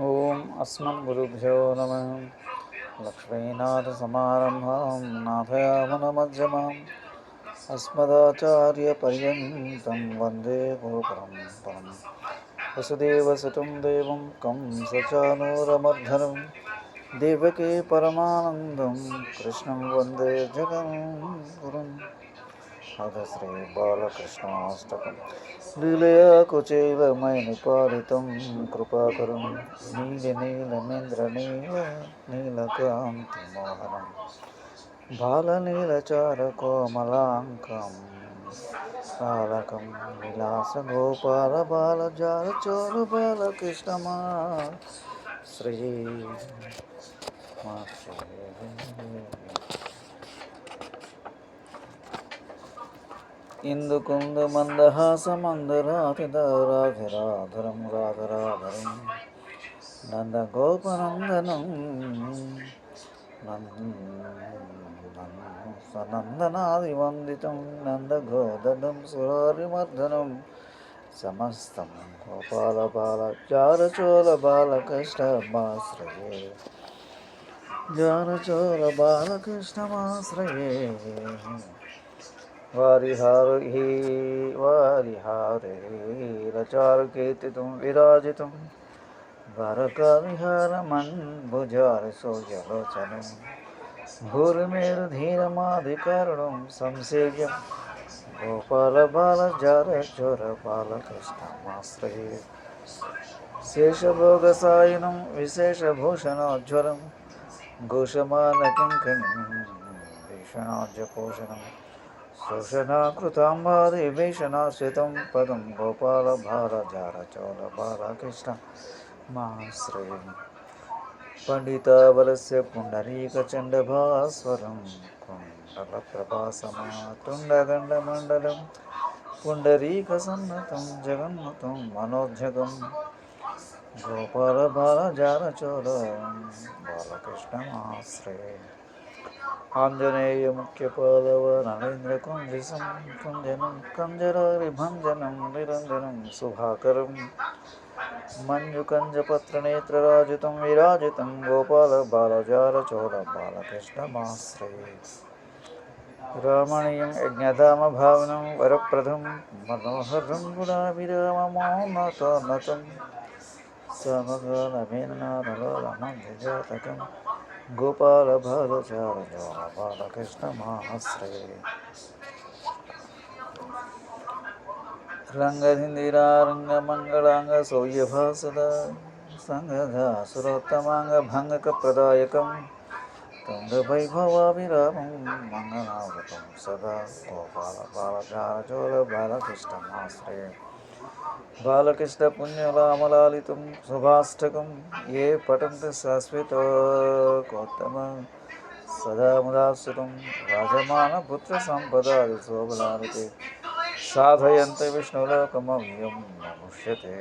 ॐ अस्मद्गुरुभ्यो नमः। लक्ष्मीनाथसमारम्भां नाथयामनमध्यमाम्। अस्मदाचार्यपर्यन्तं वंदे गुरुपरम्परं वसुदेवसुतं देवं कं सचानूरमर्धनं। देवके परमानन्दं। कृष्णं वंदे जगं गुरुम् అథ శ్రీ బాలకృష్ణాష్టకం. లీలయా కుచేలమైన పాలితం కృపాకరం. నీల నీలమేంద్ర నీల నీలకాంతి మోహనం. బాలనీలచార కోమలాంకం. బాలకం విలాస గోపాల బాలజాల చోరు బాలకృష్ణమా శ్రీ మా శ్రీ. ఇందుకుందు మందహాసమందరాతిరాధిరాధరం రాధరాధరం. నందగోపనందనం సనందనాది వందితం నందగోదనం సురారిమర్దనం. సమస్తం గోపాల బాల జారచోళ బాలకృష్ణమాశ్రయే జారచోళ బాలకృష్ణమాశ్రయే वारी हर ही वारी हरे रचार कीर्ति तुम विराज तुम बर का विहार मन बुझार सो जलो चलो भूर मेर धीर माधि करण संशे गोपाल बाल जर चोर वारिहार हि वारिहारे रचारकेतितुं, विराजितुं। भरकविहारमन्भुजारसोजलोचनं भूर्मेर्धीरमाधिकरणं संसेव्यं। गोपालबालजारचोरपालकृष्णमाश्रये शेषभोगसायिनं विशेषभूषणोज्ज्वलं घोषमानकिङ्कणं भीषणाज्यपोषणम् శేషభోగసాయనం విశేషభూషణోజ్వలం ఘోషమానకింకణం భీషణాజ్యపోషణం శోషణాకృతాంబాదేవేషణాశ్రితం పదం గోపాల భారజారచోళ బాలకృష్ణ మాశ్రయం పండితాబలస్య పుండరీకచండభాస్వరం కుండల కుండలప్రభాసమాతుండగండమండలం పుండరీకసన్నతం జగన్మతం మనోజ్జగం గోపాల బాలజారచోళ బాలకృష్ణమాశ్రయే ఆంజనేయ ముఖ్యపాదవ నరేంద్ర కుంజసం కుంజనం కంజరారిభంజనం నిరంజనం శుభాకరం మంజుకంజపత్రనేత్రరాజితం విరాజితం గోపాల బాలజారచోళ బాలకృష్ణమాశ్రయే రామణీయం యజ్ఞధామ गोपालभरचार्य बालकृष्णमाश्रये रङ्गधिन्दिरारङ्गमङ्गलाङ्गसौयभासद सङ्गधासुरोत्तमाङ्गभङ्गकप्रदायकं तुङ्गवैभवाभिरामं मङ्गलावृतं सदा। गोपालबालचारचोलबालकृष्णमाश्रये మహాశ్రయే బాలకృష్ణ శుభాష్టకం ఏ పఠంతి శాశ్వతోత్తమ సదా ముదాశ్రితం రాజమానపుత్ర సంపదాది శోభలానితే సాధయంత విష్ణులోకమవ్యం నముష్యతే.